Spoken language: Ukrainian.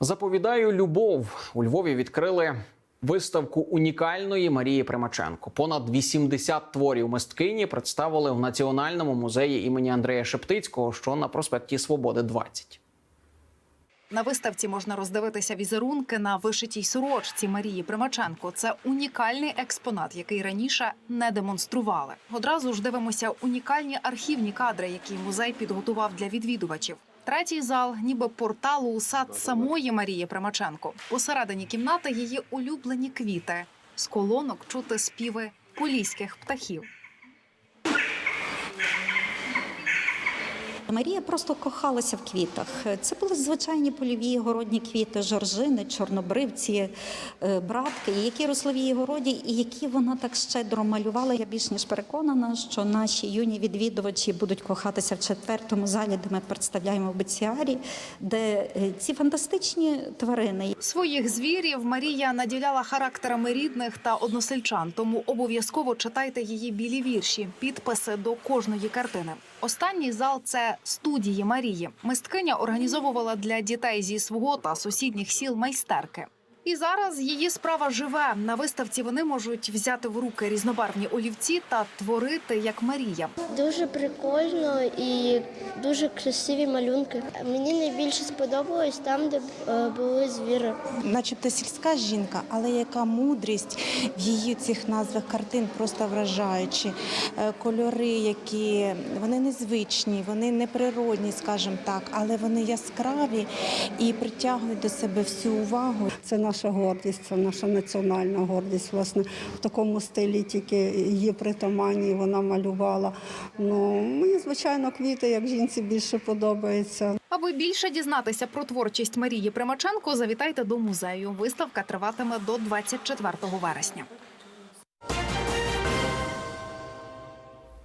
Заповідаю любов. У Львові відкрили виставку унікальної Марії Примаченко. Понад 80 творів мисткині представили в Національному музеї імені Андрея Шептицького, що на проспекті Свободи 20. На виставці можна роздивитися візерунки на вишитій сорочці Марії Примаченко. Це унікальний експонат, який раніше не демонстрували. Одразу ж дивимося унікальні архівні кадри, які музей підготував для відвідувачів. Третій зал, ніби портал у сад самої Марії Примаченко. Посередині кімнати її улюблені квіти. З колонок чути співи поліських птахів. Марія просто кохалася в квітах. Це були звичайні польові городні квіти, жоржини, чорнобривці, е, братки, які росли в її городі, і які вона так щедро малювала. Я більш ніж переконана, що наші юні відвідувачі будуть кохатися в четвертому залі, де ми представляємо беціарі, де е, ці фантастичні тварини. Своїх звірів Марія наділяла характерами рідних та односельчан, тому обов'язково читайте її білі вірші, підписи до кожної картини. Останній зал це студії Марії. Мисткиня організовувала для дітей зі свого та сусідніх сіл майстерки. І зараз її справа живе. На виставці вони можуть взяти в руки різнобарвні олівці та творити як Марія. Дуже прикольно і дуже красиві малюнки. Мені найбільше сподобалось там, де е, були звіри. начебто сільська жінка, але яка мудрість в її цих назвах картин просто вражаючі. Е, Кольори, які вони незвичні, вони неприродні, скажімо так, але вони яскраві і притягують до себе всю увагу. Це наша гордість, це наша національна гордість. Власне, в такому стилі тільки її притаманні вона малювала. Ну, мені, звичайно, квіти, як жінці більше подобається. Аби більше дізнатися про творчість Марії Примаченко, завітайте до музею. Виставка триватиме до 24 вересня.